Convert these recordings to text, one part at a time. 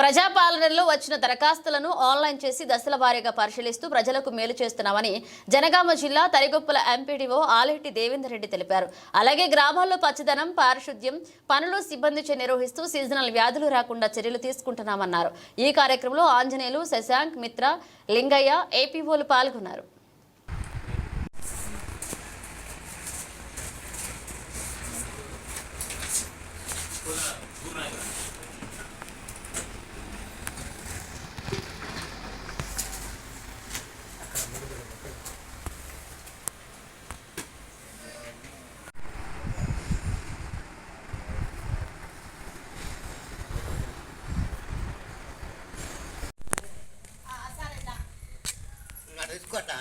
ప్రజాపాలనలో వచ్చిన దరఖాస్తులను ఆన్లైన్ చేసి దశల వారీగా పరిశీలిస్తూ ప్రజలకు మేలు చేస్తున్నామని జనగామ జిల్లా తరిగొప్పల ఎంపీడీఓ ఆలెట్టి దేవేందర్ రెడ్డి తెలిపారు. అలాగే గ్రామాల్లో పచ్చదనం పారిశుద్ధ్యం పనులు సిబ్బందిచే నిర్వహిస్తూ సీజనల్ వ్యాధులు రాకుండా చర్యలు తీసుకుంటున్నామన్నారు. ఈ కార్యక్రమంలో ఆంజనేయులు శశాంక్ మిత్ర లింగయ్య ఏపీఓలు పాల్గొన్నారు. అటు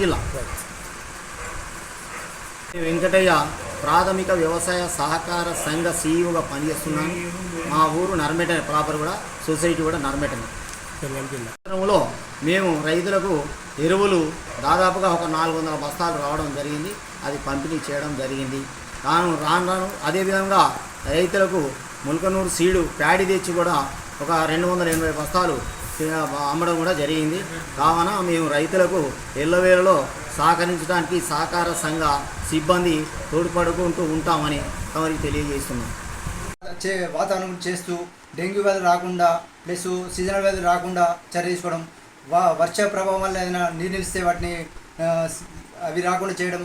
జిల్లా. వెంకటయ్య ప్రాథమిక వ్యవసాయ సహకార సంఘ సీఈఓగా పనిచేస్తున్నాను. మా ఊరు నర్మెట ప్రాపర్ కూడా సొసైటీ కూడా నర్మెటనే మేము రైతులకు ఎరువులు దాదాపుగా ఒక నాలుగు వందల బస్తాలు రావడం జరిగింది. అది పంపిణీ చేయడం జరిగింది. రాను రాను రాను అదేవిధంగా రైతులకు ముల్కనూరు సీడు ప్యాడి తెచ్చి కూడా ఒక రెండు వందల ఎనభై బస్తాలు అమ్మడం కూడా జరిగింది. కావున మేము రైతులకు ఎల్లవేళలో సహకరించడానికి సహకార సంఘ సిబ్బంది తోడ్పడుకుంటూ ఉంటామని తమరికి తెలియజేస్తున్నాం. చే వాతావరణం చేస్తూ డెంగ్యూ వ్యాధి రాకుండా ప్లస్ సీజనల్ వ్యాధి రాకుండా చర్య తీసుకోవడం వా వర్ష ప్రభావం వల్ల ఏదైనా నీరు నిలిస్తే వాటిని అవి రాకుండా చేయడం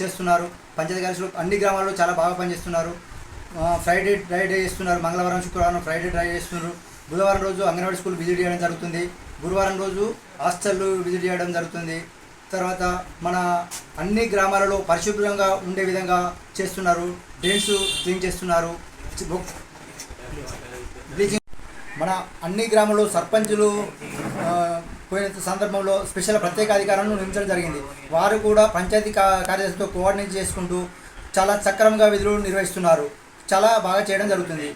చేస్తున్నారు. పంచాయతీ కార్యదర్శులు అన్ని గ్రామాల్లో చాలా బాగా పనిచేస్తున్నారు. ఫ్రైడే డ్రై డే చేస్తున్నారు. మంగళవారం శుక్రవారం ఫ్రైడే డ్రై చేస్తున్నారు. బుధవారం రోజు అంగన్వాడీ స్కూల్ విజిట్ చేయడం జరుగుతుంది. గురువారం రోజు హాస్టల్ విజిట్ చేయడం జరుగుతుంది. తర్వాత మన అన్ని గ్రామాలలో పరిశుభ్రంగా ఉండే విధంగా చేస్తున్నారు. డ్రైన్స్ క్లీన్ చేస్తున్నారు. బ్లీచింగ్. మన అన్ని గ్రామాల్లో సర్పంచులు పోయిన సందర్భంలో స్పెషల్ ప్రత్యేక అధికారులను నియమించడం జరిగింది. వారు కూడా పంచాయతీ కార్యదర్శితో కోఆర్డినేట్ చేసుకుంటూ చాలా సక్రమంగా విధులు నిర్వహిస్తున్నారు. చాలా బాగా చేయడం జరుగుతుంది.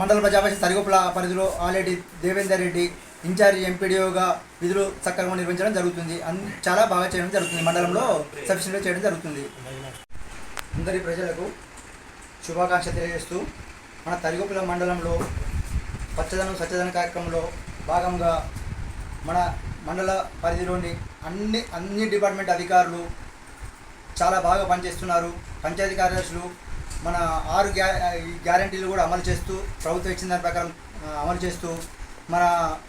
మండల ప్రజాపతి సరిగొప్పల పరిధిలో ఆల్రెడీ దేవేందర్ రెడ్డి ఇన్ఛార్జి ఎంపీడీఓగా విధులు సక్రమంగా నిర్వహించడం జరుగుతుంది. చాలా బాగా చేయడం జరుగుతుంది. మండలంలో సఫిషియెంట్గా చేయడం జరుగుతుంది. అందరి ప్రజలకు శుభాకాంక్ష తెలియజేస్తూ మన తరిగొప్పల మండలంలో పచ్చదనం స్వచ్ఛదనం కార్యక్రమంలో భాగంగా మన మండల పరిధిలోని అన్ని అన్ని డిపార్ట్మెంట్ అధికారులు చాలా బాగా పనిచేస్తున్నారు. పంచాయతీ కార్యదర్శులు మన ఆరు గ్యా ఈ గ్యారంటీలు కూడా అమలు చేస్తూ ప్రభుత్వం ఇచ్చిన దాని ప్రకారం అమలు చేస్తూ మన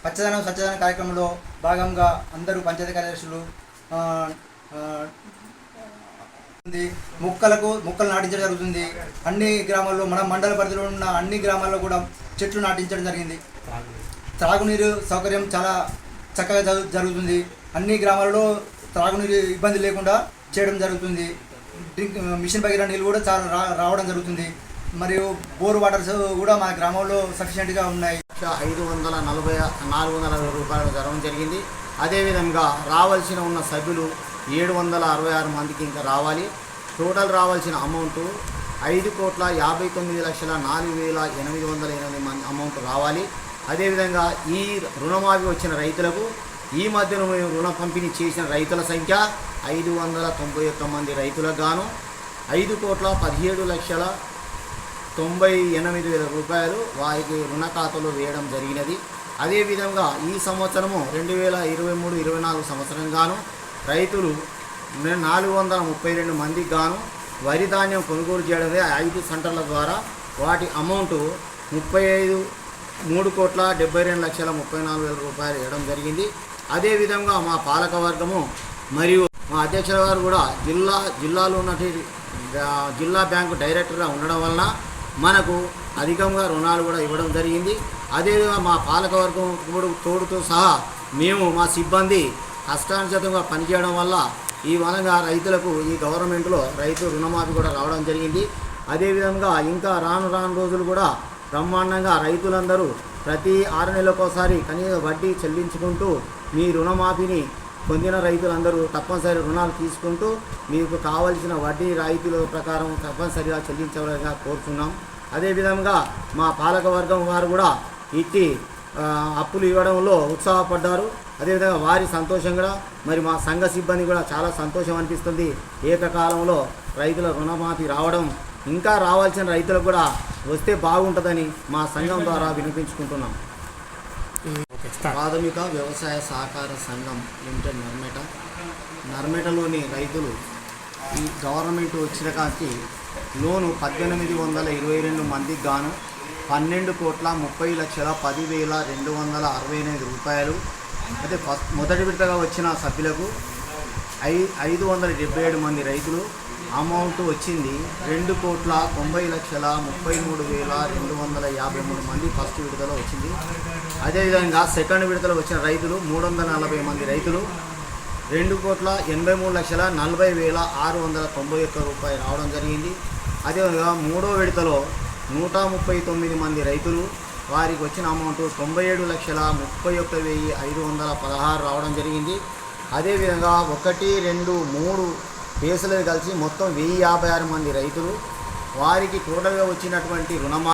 పచ్చదనం స్వచ్ఛదనం కార్యక్రమంలో భాగంగా అందరూ పంచాయతీ కార్యదర్శులు ఉంది. మొక్కలకు మొక్కలు నాటించడం జరుగుతుంది. అన్ని గ్రామాల్లో మన మండల పరిధిలో ఉన్న అన్ని గ్రామాల్లో కూడా చెట్లు నాటించడం జరిగింది. త్రాగునీరు సౌకర్యం చాలా చక్కగా జరుగుతుంది. అన్ని గ్రామాలలో త్రాగునీరు ఇబ్బంది లేకుండా చేయడం జరుగుతుంది. డ్రింక్ మిషన్ భగీర నీళ్ళు కూడా చాలా రా రావడం జరుగుతుంది. మరియు బోర్ వాటర్స్ కూడా మా గ్రామంలో సఫిషియెంట్గా ఉన్నాయి. ఐదు వందల నలభై నాలుగు వందల అరవై రూపాయలు జరగడం జరిగింది. అదేవిధంగా రావాల్సిన ఉన్న సభ్యులు ఏడు వందల అరవై ఆరు మందికి ఇంకా రావాలి. టోటల్ రావాల్సిన అమౌంట్ ఐదు కోట్ల యాభై తొమ్మిది లక్షల నాలుగు వేల ఎనిమిది వందల ఎనిమిది మంది అమౌంట్ రావాలి. అదేవిధంగా ఈ రుణమాఫీ వచ్చిన రైతులకు ఈ మధ్యన మేము రుణ పంపిణీ చేసిన రైతుల సంఖ్య ఐదు వందల తొంభై ఒక్క మంది రైతులకు గాను ఐదు కోట్ల పదిహేడు లక్షల తొంభై ఎనిమిది వేల రూపాయలు వారికి రుణ ఖాతాలో వేయడం జరిగినది. అదేవిధంగా ఈ సంవత్సరము రెండు వేల ఇరవై మూడు ఇరవై నాలుగు సంవత్సరం గాను రైతులు నాలుగు వందల ముప్పై రెండు మందికి గాను వరి ధాన్యం కొనుగోలు చేయడమే ఐదు సెంటర్ల ద్వారా వాటి అమౌంట్ ముప్పై ఐదు మూడు కోట్ల డెబ్బై రెండు లక్షల ముప్పై నాలుగు వేల రూపాయలు ఇవ్వడం జరిగింది. అదేవిధంగా మా పాలక వర్గము మరియు మా అధ్యక్షుల గారు కూడా జిల్లా జిల్లాలో ఉన్నటువంటి జిల్లా బ్యాంకు డైరెక్టర్గా ఉండడం వలన మనకు అధికంగా రుణాలు కూడా ఇవ్వడం జరిగింది. అదేవిధంగా మా పాలకవర్గం కూడా తోడుతో సహా మేము మా సిబ్బంది కష్టానుసతంగా పనిచేయడం వల్ల ఈ వనంగా రైతులకు ఈ గవర్నమెంట్లో రైతు రుణమాఫీ కూడా రావడం జరిగింది. అదేవిధంగా ఇంకా రాను రాను రోజులు కూడా బ్రహ్మాండంగా రైతులందరూ ప్రతి ఆరు నెలలకోసారి కనీస వడ్డీ చెల్లించుకుంటూ మీ రుణమాఫీని పొందిన రైతులందరూ తప్పనిసరి రుణాలు తీసుకుంటూ మీకు కావలసిన వడ్డీ రాయితీల ప్రకారం తప్పనిసరిగా చెల్లించవలసిగా కోరుతున్నాం. అదేవిధంగా మా పాలకవర్గం వారు కూడా ఇట్టి అప్పులు ఇవ్వడంలో ఉత్సాహపడ్డారు. అదేవిధంగా వారి సంతోషం కూడా మరి మా సంఘ సిబ్బంది కూడా చాలా సంతోషం అనిపిస్తుంది. ఏకకాలంలో రైతుల రుణమాఫీ రావడం ఇంకా రావాల్సిన రైతులకు కూడా వస్తే బాగుంటుందని మా సంఘం ద్వారా వినిపించుకుంటున్నాం. ప్రాథమిక వ్యవసాయ సహకార సంఘం లిమిటెడ్ నర్మేట. నర్మేటలోని రైతులు ఈ గవర్నమెంట్ వచ్చినకాకి లోను పద్దెనిమిది వందల ఇరవై రెండు మందికి గాను పన్నెండు కోట్ల ముప్పై లక్షల పదివేల రెండు వందల అరవై ఎనిమిది రూపాయలు. అయితే ఫస్ట్ మొదటి విడతగా వచ్చిన సభ్యులకు ఐ ఐదు వందల డెబ్బై ఏడు మంది రైతులు అమౌంట్ వచ్చింది. రెండు కోట్ల తొంభై లక్షల ముప్పై మూడు వేల రెండు వందల యాభై మూడు మంది ఫస్ట్ విడుదల వచ్చింది. అదేవిధంగా సెకండ్ విడుదల వచ్చిన రైతులు మూడు వందల నలభై మంది రైతులు. రెండు కోట్ల ఎనభై మూడు లక్షల నలభై వేల ఆరు వందల తొంభై ఒక్క రూపాయలు రావడం జరిగింది. అదేవిధంగా మూడో విడతలో నూట ముప్పై తొమ్మిది మంది రైతులు. వారికి వచ్చిన అమౌంట్ తొంభై ఏడు లక్షల ముప్పై ఒక్క వెయ్యి ఐదు వందల పదహారు రావడం జరిగింది. అదేవిధంగా ఒకటి రెండు మూడు కేసులు కలిసి మొత్తం వెయ్యి యాభై ఆరు మంది రైతులు వారికి టోటల్గా వచ్చినటువంటి రుణమా